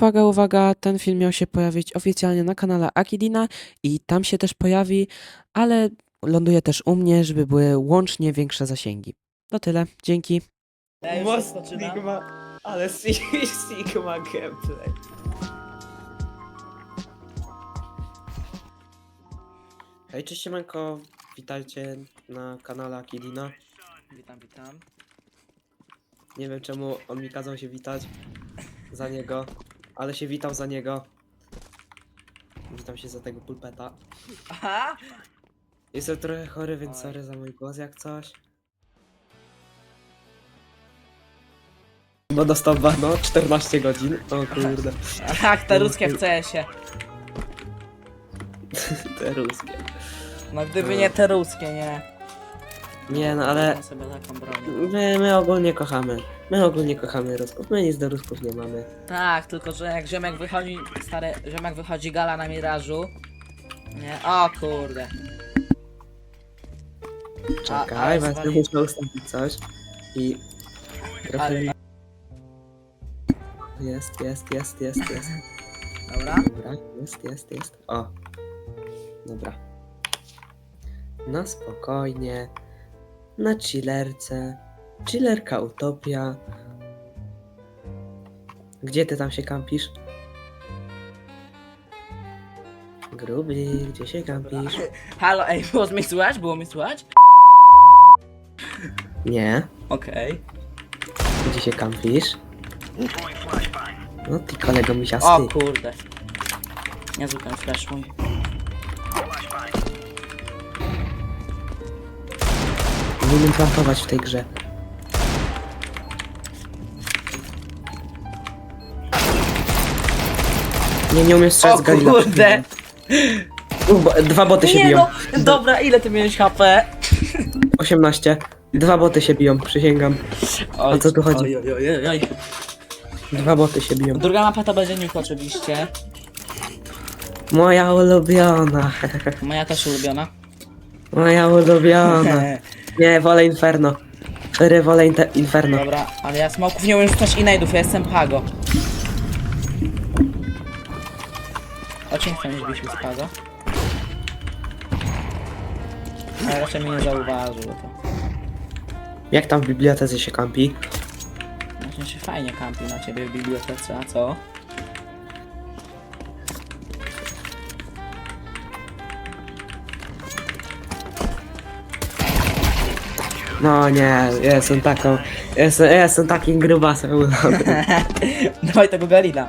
uwaga, uwaga, ten film miał się pojawić oficjalnie na kanale Akidina i tam się też pojawi, ale ląduje też u mnie, żeby były łącznie większe zasięgi. To tyle, dzięki. Most. Sigma, ale Si- Sigma gameplay. Hej, cześć siemanko, witajcie na kanale Akidina. Witam, witam. Nie wiem czemu on mi kazał się witać za niego, ale się witam za niego. Witam się za tego pulpeta. Aha! Jestem trochę chory, więc Oj. sorry za mój głos jak coś. Bo dostał no 14 godzin. O kurde, Ach, te ruskie w CS-ie. te ruskie. No gdyby nie te ruskie, nie. Nie no, ale Mam sobie taką broń. my, my ogólnie kochamy. My ogólnie kochamy Rusków. My nic do Rusków nie mamy. Tak, tylko że jak ziomek wychodzi, stary, ziomek wychodzi gala na mirażu. Nie, o kurde. Czekaj, ale właśnie zwali- muszę ustawić coś. I... Trochę Ale-. Jest, jest, jest, jest, jest. Dobra. Dobra, jest, jest, jest. O. Dobra. Na spokojnie. Na chillerce. Chillerka utopia. Gdzie ty tam się kampisz? Grubi, gdzie się kampisz? Halo, ej, było mnie słychać? Było mnie słychać? Nie. Okej. Gdzie się kampisz? No ty kolego O misiasty. kurde. Niezły ten flash mój. Umiem plantować w tej grze. Nie, nie umiem strzelać O z Galila. kurde! U, bo, dwa boty się Nie biją. no! Dobra, ile ty miałeś HP? 18. Dwa boty się biją, przysięgam. Oj, co tu chodzi? Oj, oj, oj, oj. Dwa boty się biją. Druga mapa to będzie Nuke oczywiście. Moja ulubiona. Moja też ulubiona. Moja ulubiona. Nie, wolę Inferno. Cztery wolę inte- Inferno. Dobra, ale ja smoków nie umiem rzucać i najdów, ja jestem Pago. Ocien chcę mieć bić z Pago. Ale raczej mnie nie zauważył to. Jak tam w bibliotece się kampi? Znaczy się fajnie kampi na ciebie w bibliotece, a co? No nie, jestem taką... Jestem, jestem takim grubasem. Dawaj tego Galina.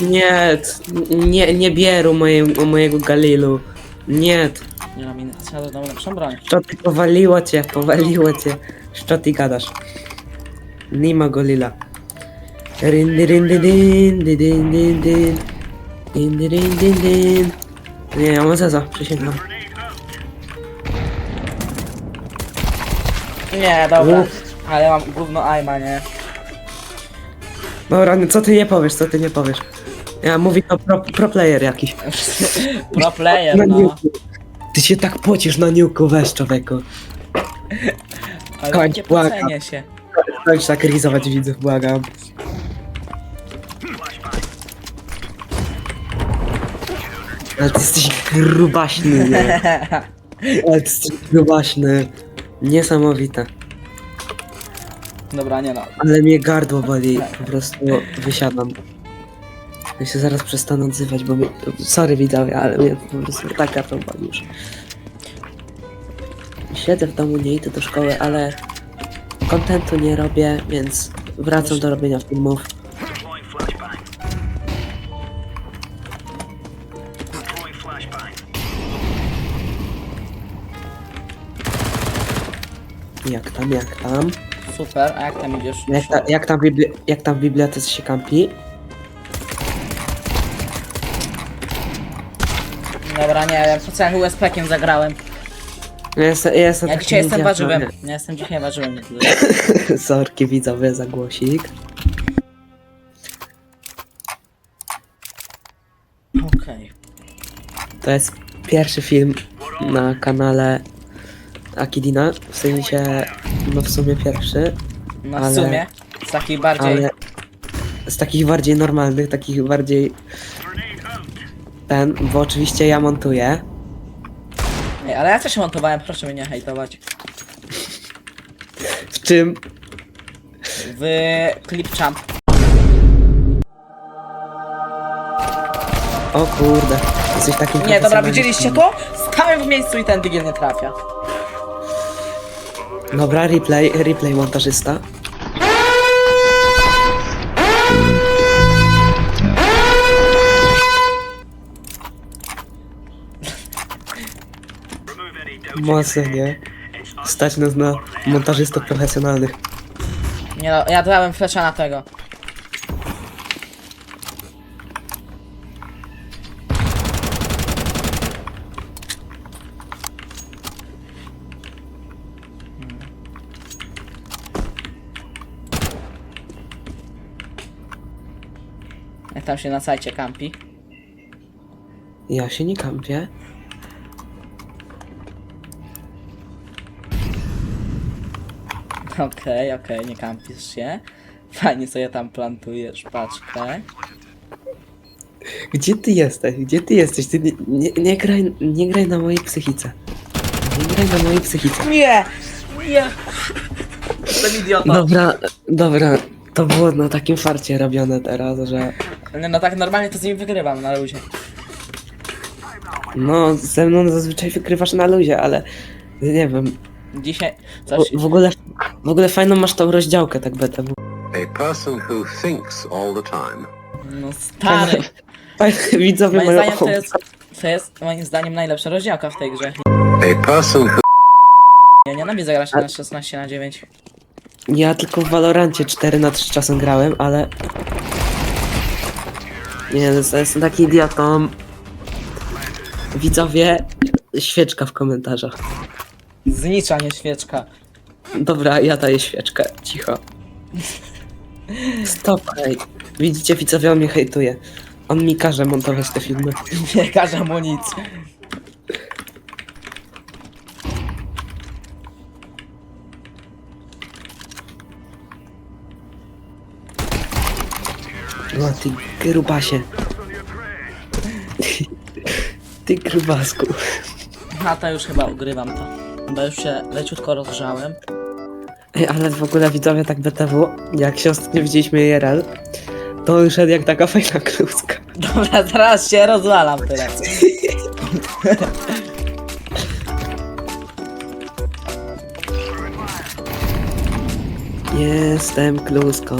Nie, c- nie, nie bieru moje, mojego Galilu. Nie, Nie no, mi trzeba znowu lepszą broń. co ty powaliło cię, powaliło cię. Co ty gadasz? Nie ma rindy, rindy, rindy, rindy. Rindy, rindy, rindy. Nie, ja mam zeza, przysięgam. Nie, dobra. Ale mam gówno aima, nie? No co ty nie powiesz, co ty nie powiesz? Ja mówi to pro, pro player jakiś. Pro player, Na no. niuku. Ty się tak pocisz na niuku, weź człowieku. Ale nie pocenię się. Kończ tak rizować widzów, błagam. Ale ty jesteś grubaśny, nie? Ale ty jesteś grubaśny. Niesamowite. Dobra, nie no. Ale mnie gardło boli. Po prostu wysiadam. Ja się zaraz przestanę odzywać, bo mnie... Sorry widzowie, ale mnie po prostu tak gardło boli już. Siedzę w domu, nie idę do szkoły, ale... Kontentu nie robię, więc wracam do robienia filmów. Jak tam, jak tam? Super, a jak tam idziesz? Jak, ta, jak, tam, w bibli- jak tam w bibliotece się kampi? Dobra, nie wiem, ja USP-kiem zagrałem. Ja jestem, ja jestem Ja dzisiaj jestem warzywem. Ja jestem dzisiaj warzywem. Sorki widzowie za głosik. Okej. To jest pierwszy film na kanale Akidina. W sensie, no w sumie pierwszy, No w Ale- sumie. Z takich bardziej. ale z takich bardziej normalnych, takich bardziej... Ten, bo oczywiście ja montuję. Ej, ale ja też montowałem, proszę mnie nie hejtować. W czym? W Clipchamp. O kurde, jesteś takim Nie, dobra, profesjonalistą. widzieliście to? Stałem w miejscu i ten digiel nie trafia. Dobra, replay, replay montażysta. Mocno, nie? Stać nas na montażystów profesjonalnych. Nie no, ja dałem flesza na tego. Jak tam się na sajcie kampi? Ja się nie kampię. Okej, okej, nie kampisz się. Fajnie sobie tam plantujesz paczkę. Gdzie ty jesteś? Gdzie ty jesteś? Ty nie, nie, nie, graj, nie graj na mojej psychice. Nie graj na mojej psychice. Nie! Nie! Jestem idiotą. Dobra, dobra. To było na takim farcie robione teraz, że... Nie, no tak normalnie to z nimi wygrywam na luzie. No, ze mną zazwyczaj wykrywasz na luzie, ale... Nie wiem. Dzisiaj W, coś... w ogóle... W ogóle fajną masz tą rozdziałkę, tak BTW. A person who thinks all the time. No stary! Fajne widzowie Moim mają... zdaniem to jest, to jest moim zdaniem najlepsza rozdziałka w tej grze. A person who Ja nienawidzę grać na 16 na 9. Ja tylko w Valorancie 4 na 3 czasem grałem, ale... Nie, jestem taki idiotą. Widzowie, świeczka w komentarzach. Znicza, nie świeczka. Dobra, ja daję świeczkę, cicho. Stop, hej. Widzicie, widzowie, on mnie hejtuje. On mi każe montować te filmy. Nie każe mu nic. No, ty grubasie. Ty grubasku. A to już chyba ugrywam to. Bo już się leciutko rozgrzałem. Ej, ale w ogóle widzowie tak BTW, jak się ostatnio widzieliśmy IRL, to szedł jak taka fajna kluska. Dobra, teraz się rozwalam tyle. Jestem kluską.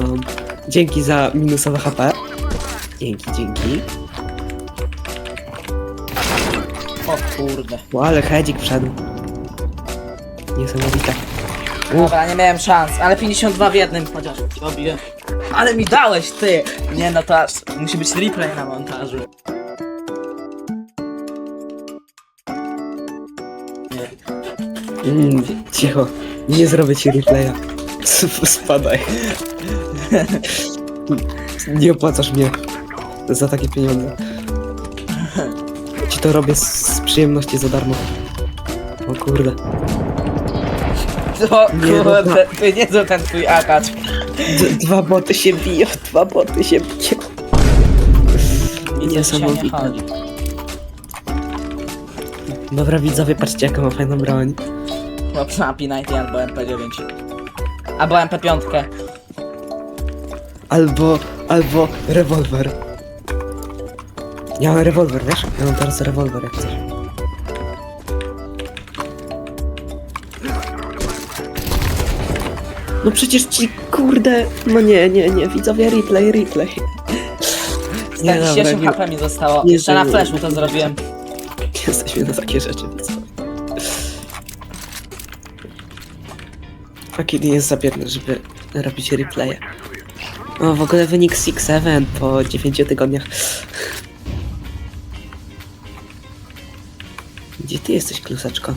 Dzięki za minusowe HP. Dzięki, dzięki. O kurde. O, ale hedzik wszedł. Niesamowite. Dobra, nie miałem szans, ale 52 w jednym chociaż robiłem. Ale mi dałeś ty! Nie no to aż musi być replay na montażu. Mm, cicho. Nie zrobię ci replaya. Sp- Spadaj. Nie opłacasz mnie za takie pieniądze. Ci to robię z, przyjemności za darmo. O kurde. O Nie, no kurde, ty nie to ten twój akacz. D- dwa boty się biją, dwa boty się biją. I to dzisiaj nie Niesamowite. chodzi. Dobra widzowie, patrzcie jaką ma fajną broń. Na P90 albo MP9. Albo MP5. Albo, albo rewolwer. Ja mam rewolwer, wiesz? Ja mam teraz rewolwer jak coś. No przecież ci, kurde, no nie, nie, nie, widzowie, replay, replay. Nie, dobra, 48 nie, HP mi zostało. nie, Jeszcze na nie, flashu nie. to zrobiłem. nie jesteśmy na takie rzeczy, widzowie. A kiedy jest za biedny, żeby robić replaye. O, w ogóle wynik 6-7 po 9 tygodniach. Gdzie ty jesteś, kluseczko?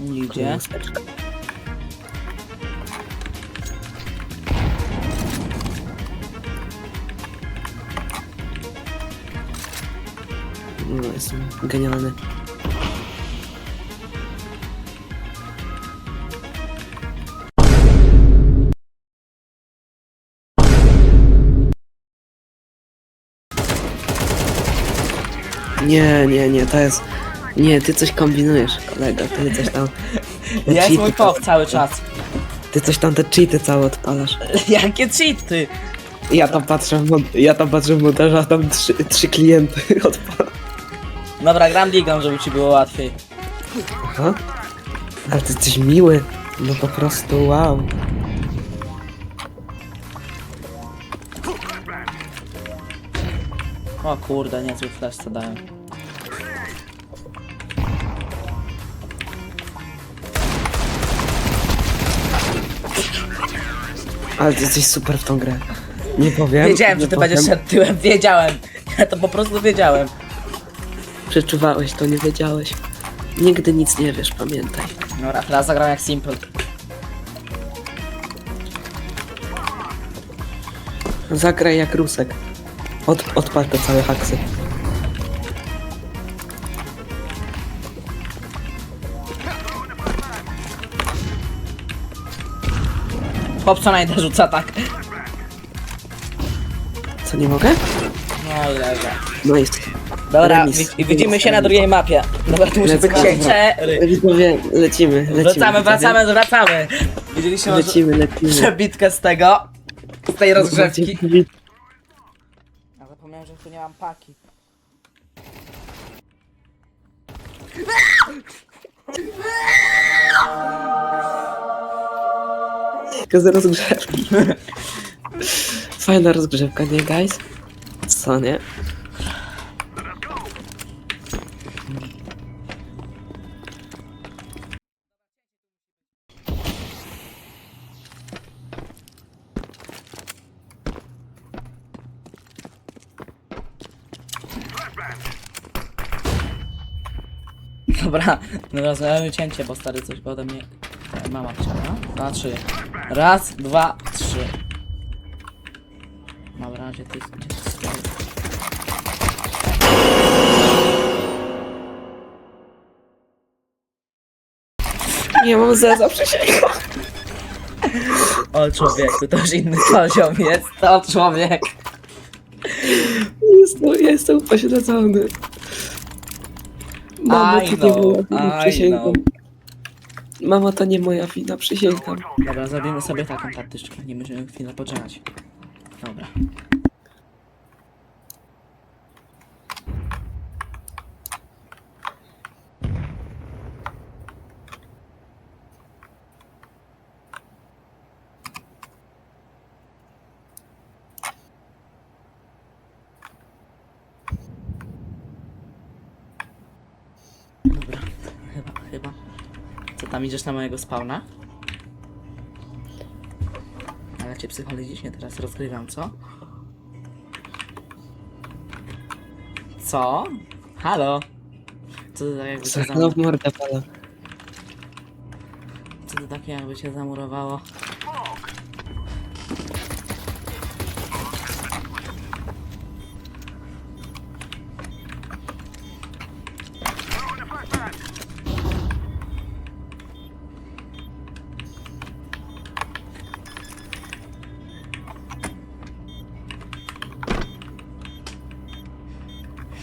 Nigdzie. Kluseczko. No, jestem genialny. Nie, nie, nie, to jest... Nie, ty coś kombinujesz, kolega, ty coś tam... te Jest cheaty mój tam- pop cały czas. Ty coś tam te cheaty całe odpalasz. Jakie cheaty? Ja tam patrzę w, mon- ja tam patrzę w montażu, a tam trzy, trzy klienty odpalam. Dobra, gram ligą, żeby ci było łatwiej. Aha. Ale ty jesteś miły. No po prostu wow. O kurde, niezły flash co dają. Ale ty jesteś super w tą grę. Nie powiem. Wiedziałem, nie że ty powiem. będziesz szedł tyłem, wiedziałem. Ja to po prostu wiedziałem. Przeczuwałeś to, nie wiedziałeś. Nigdy nic nie wiesz, pamiętaj. Dobra, teraz zagram jak Simple. Zagraj jak Rusek. Od, odpal te całe haksy. Chłop co najdę rzuca tak. Co, nie mogę? No i. No jest. Dobra, Remis. wi- i widzimy się na drugiej mapie. Dobra, tu muszę być go. cztery. Widzowie, lecimy, lecimy. Wracamy, wracamy, wracamy. Widzieliście może Lecimy, lecimy. przebitkę z tego? Z tej rozgrzewki. Lecimy. Ja zapomniałem, że tu nie mam paki. Tylko z rozgrzewki. Fajna rozgrzewka, nie guys? Co nie? Dobra, dobra, zrobimy cięcie, bo stary coś ode mnie... Mama chciała. Dwa, trzy. Raz, dwa, trzy. Dobra, gdzie ty gdzie ty stoi? Nie mam zeza, przysięgam. O człowieku, to już inny poziom jest, to człowiek. Jestem, jestem upośledzony. Mamo, I nie know, wina, I przysięgam. Mamo, to nie moja wina, przysięgam. Dobra, zrobimy sobie taką taktyczkę, nie będziemy chwilę poczekać. Dobra. Dobra, chyba, chyba. Co tam idziesz na mojego spawna? Ale cię psychologicznie teraz rozgrywam, co? Co? Halo? Co to tak jakby zamur... pala. Co to takie jakby cię zamurowało?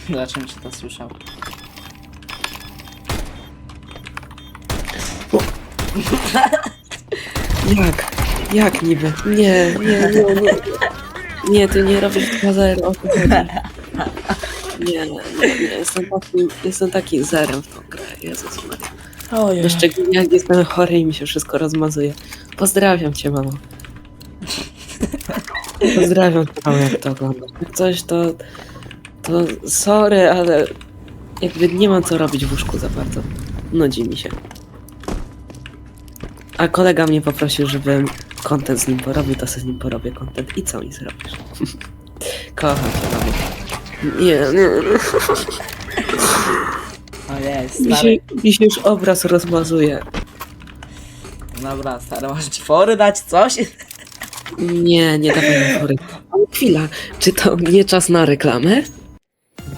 Dlaczego cię to słyszał? Jak? Jak niby? Nie, nie, nie, nie. Nie, ty nie robisz 2-0, o co chodzi? Nie, nie, nie, jestem taki, jestem taki zerem w tą grę, Jezus Maria. Ojej. Szczególnie jak jestem chory i mi się wszystko rozmazuje. Pozdrawiam cię, mamo. Pozdrawiam cię, mamo, jak to oglądasz. Jak coś, to... To sorry, ale... Jakby nie mam co robić w łóżku za bardzo. Nudzi mi się. A kolega mnie poprosił, żebym content z nim porobił, to sobie z nim porobię content. I co mi zrobisz? Kocham cię, mamo. Nie, nie. Ojej, Mi się, stary. mi się już obraz rozmazuje. Dobra, stary, masz ci fory dać coś? Nie, nie dawaj mi chory. Chwila, czy to nie czas na reklamę?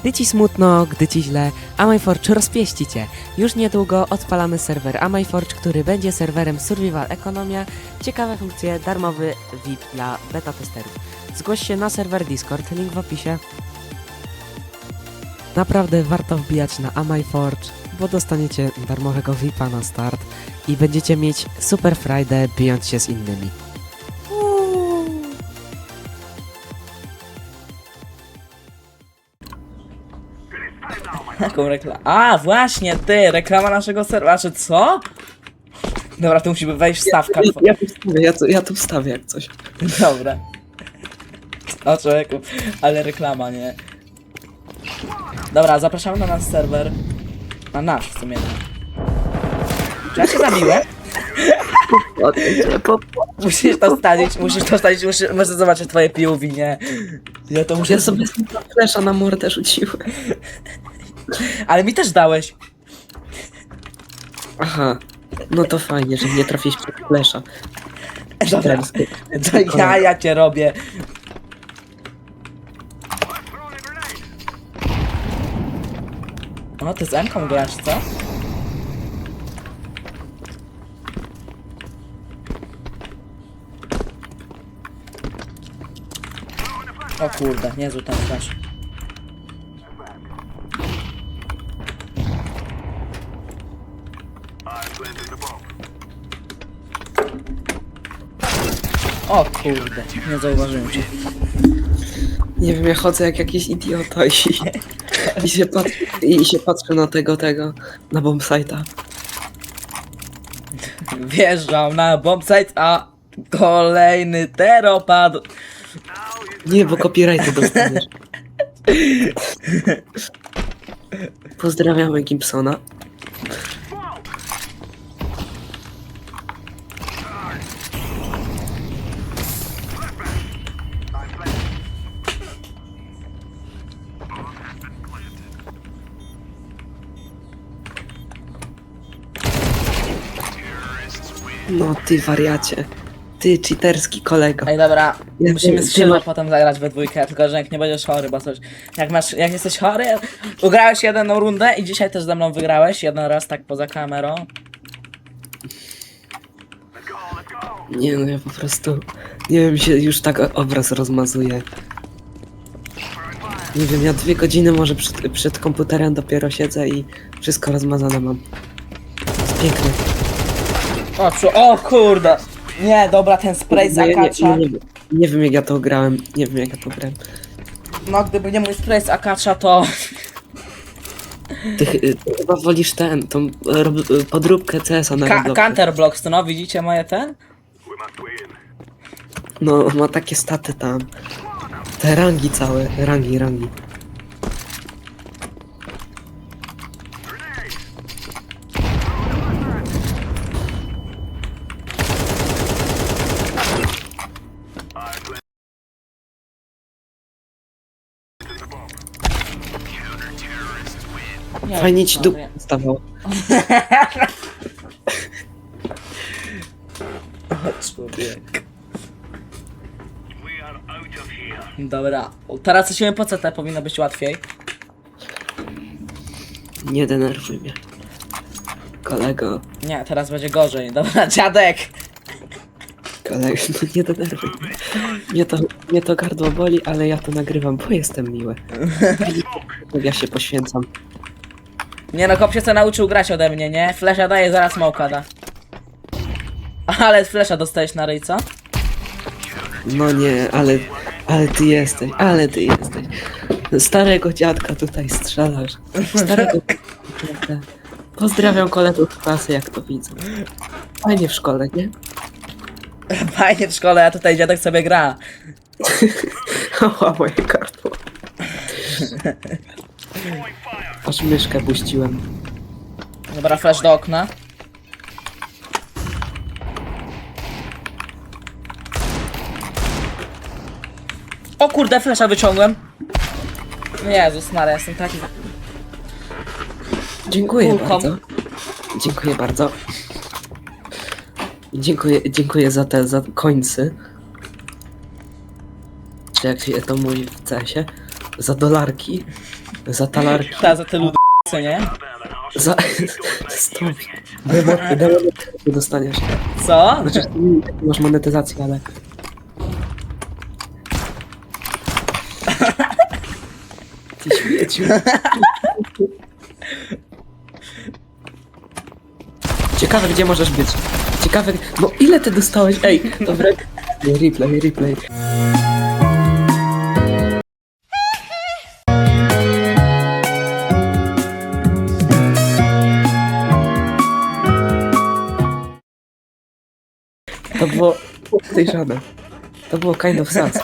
Gdy ci smutno, gdy ci źle, AmyForge rozpieści cię. Już niedługo odpalamy serwer AmyForge, który będzie serwerem Survival Ekonomia, ciekawe funkcje, darmowy VIP dla beta testerów. Zgłoś się na serwer Discord, link w opisie. Naprawdę warto wbijać na AmaiForge, bo dostaniecie darmowego VIPa na start i będziecie mieć super Friday bijąc się z innymi. Jaką reklamę? A, właśnie, ty, reklama naszego serwera, czy co? Dobra, tu musi wejść wstawka. Ja, ja, tu wstawię, ja, tu, ja tu wstawię jak coś. Dobra. O człowieku, ale reklama, nie? Dobra, zapraszamy na nasz serwer. Na nasz w sumie. Czy ja się zabiłem? Musisz to wstawić, musisz to wstawić, musisz, muszę zobaczyć twoje POV, nie? Ja to muszę... Ja sobie flesza na mordę rzuciłem. Ale mi też dałeś. Aha. No to fajnie, że nie trafiłeś przed flesza. Dobra, to ja, ja cię robię. O, ty z Emką grasz, co? O kurde, niezły ten flash. O kurde, nie zauważyłem cię. Nie wiem, ja chodzę jak jakiś idiota i, i, się, pat, i się patrzę na tego, tego, na bombsite'a. Wjeżdżam na bombsite, a kolejny teropad. Nie, bo copyrighty dostaniesz. Pozdrawiamy Gibsona. Ty wariacie. Ty cheaterski kolego. Ej dobra, Ja musimy wiem, z ty masz- potem zagrać we dwójkę, tylko że jak nie będziesz chory, bo coś. Jak masz, jak jesteś chory, ugrałeś jedną rundę i dzisiaj też ze mną wygrałeś, jeden raz tak poza kamerą. Nie no, ja po prostu... Nie wiem, się już tak obraz rozmazuje. Nie wiem, ja dwie godziny może przed, przed komputerem dopiero siedzę i wszystko rozmazane mam. Jest piękne. O, czu, o kurde! Nie, dobra, ten spray z akacza. nie, nie, nie wiem jak ja to grałem, nie wiem jak ja to grałem. No gdyby nie mój spray z akacza, to... Ty, ty chyba wolisz ten, tą rob- podróbkę CS-a na Ka Robloxie. Counterblocks, no widzicie moje ten? No, ma takie staty tam. Te rangi całe, rangi, rangi. Nie, Fajnie ci no, dup nie. stawał. O, człowiek. Dobra, teraz lecimy po CT, powinno być łatwiej. Nie denerwuj mnie. Kolego, Nie, teraz będzie gorzej. Dobra, dziadek! kolego, no nie denerwuj mnie. Mnie to, mnie to gardło boli, ale ja to nagrywam, bo jestem miły. Ja się poświęcam. Nie no, kop się co nauczył grać ode mnie, nie? Flesza daje, zaraz smoka da. Ale flesza dostajesz na ryj, co? No nie, ale, ale ty jesteś, ale ty jesteś. Starego dziadka tutaj strzelasz. Starego dziadka. Pozdrawiam kolegów klasy, jak to widzę. Fajnie w szkole, nie? Fajnie w szkole, a tutaj dziadek sobie gra. O, moje gardło. Aż myszkę puściłem. Dobra, flash do okna. O kurde, flesza wyciągłem. Jezus Maria, jestem taki... Dziękuję Kulką. bardzo. Dziękuję bardzo. Dziękuję, dziękuję za te za końcy. Czy jak się to mówi w CS-ie? Za dolarki. Za talarki. Ta, za te ludy, co nie? Za... Stop. Demo- demo- dostaniesz. Co? Znaczy, nie masz monetyzację, ale... Ty śmieciu. Ciekawe, gdzie możesz być. Ciekawe, no ile ty dostałeś? Ej, dobra. Replay, replay. Podejrzane. To było kind of sus.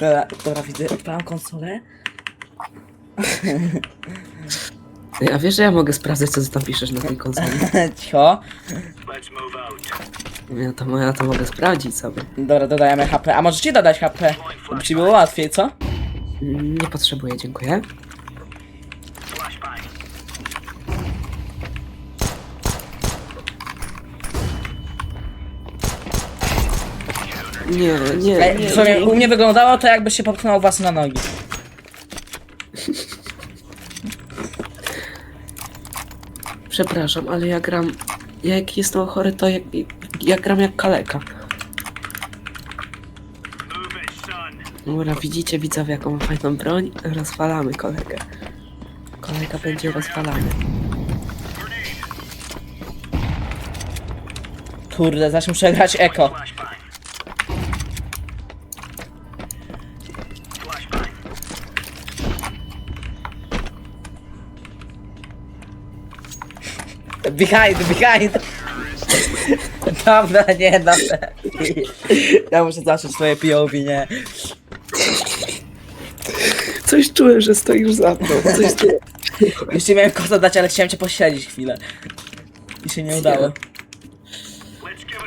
Dobra, dobra, widzę, odpalam konsolę. Ej, A wiesz, że ja mogę sprawdzać, co ty tam piszesz na tej konsoli? Cicho. Ja to, ja to mogę sprawdzić sobie. Dobra, dodajemy HP. A może ci dodać HP? Żeby ci było łatwiej, co? Mm, Nie potrzebuję, dziękuję. Nie, nie, nie. w sumie u mnie wyglądało to jakby się popchnął was na nogi. Przepraszam, ale ja gram. Ja jak jestem chory, to jak, ja gram jak kaleka. Dobra, widzicie widzowie jaką fajną broń? Rozwalamy kolegę. Kolega będzie rozwalany. Kurde, zaś muszę grać eko. Behind, behind! Dobra, nie, dobra. Ja muszę zacząć swoje POV, nie. Coś czułem, że stoisz za mną. Coś czułem. Już miałem kota dać, ale chciałem cię posiedzieć chwilę. I się nie udało.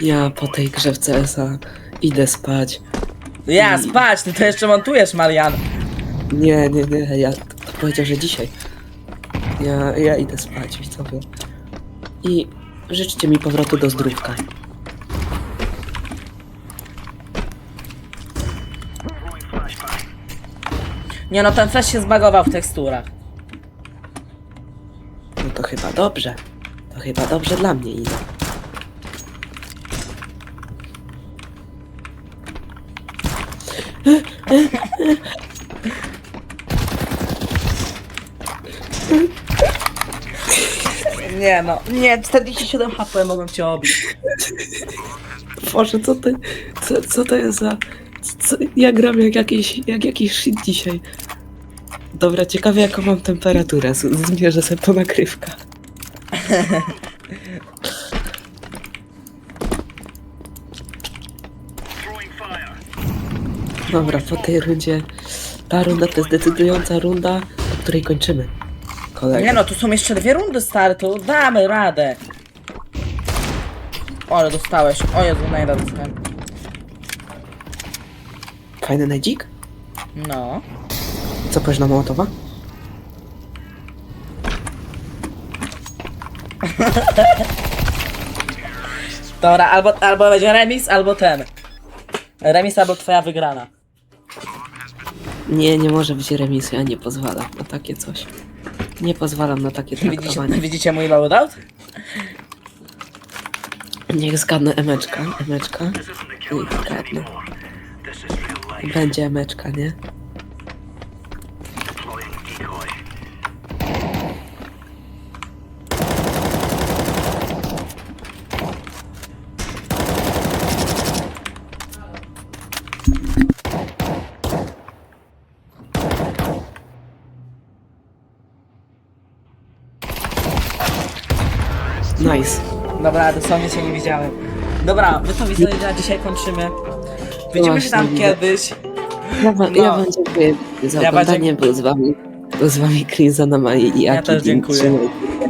Ja po tej grze w CS-a idę spać. Ja, spać, ty to jeszcze montujesz, Marian. Nie, nie, nie, ja to powiedział, że dzisiaj. Ja, ja idę spać, widzowie. I życzcie mi powrotu do zdrówka. Nie no, ten flash się zbagował w teksturach. No to chyba dobrze. To chyba dobrze dla mnie idę. Nie no, nie, 47 HP mogłem cię obić. Boże, co ty, co, co to jest za... Co, ja gram jak jakiś, jak jakiś shit dzisiaj. Dobra, ciekawe jaką mam temperaturę. Z- Zmierzę sobie po nagrywka. Dobra, po tej rundzie... Ta runda to jest decydująca runda, po której kończymy. Kolega. Nie no, tu są jeszcze dwie rundy startu, damy radę. O, ale dostałeś. O Jezu, najda dostałem. Fajny nedzik? No. Co powiesz na Mołotowa? Dobra, albo, albo będzie remis, albo ten. Remis albo twoja wygrana. Nie, nie może być remisu, ja nie pozwalam na takie coś. Nie pozwalam na takie Widzicie, traktowanie. widzicie mój loadout? Niech zgadnę emeczka, emeczka. I zgadnę. Będzie emeczka, nie? Dobra, dosłownie cię nie widziałem. Dobra, my to widzowie na dzisiaj kończymy. Widzimy się tam Właśnie, kiedyś. Ja, wam- ja No. wam dziękuję za Ja bardzo oglądanie, był z wami, był z wami Crimson i Aki. Ja też dziękuję.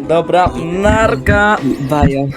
Dobra, narka. Bajo.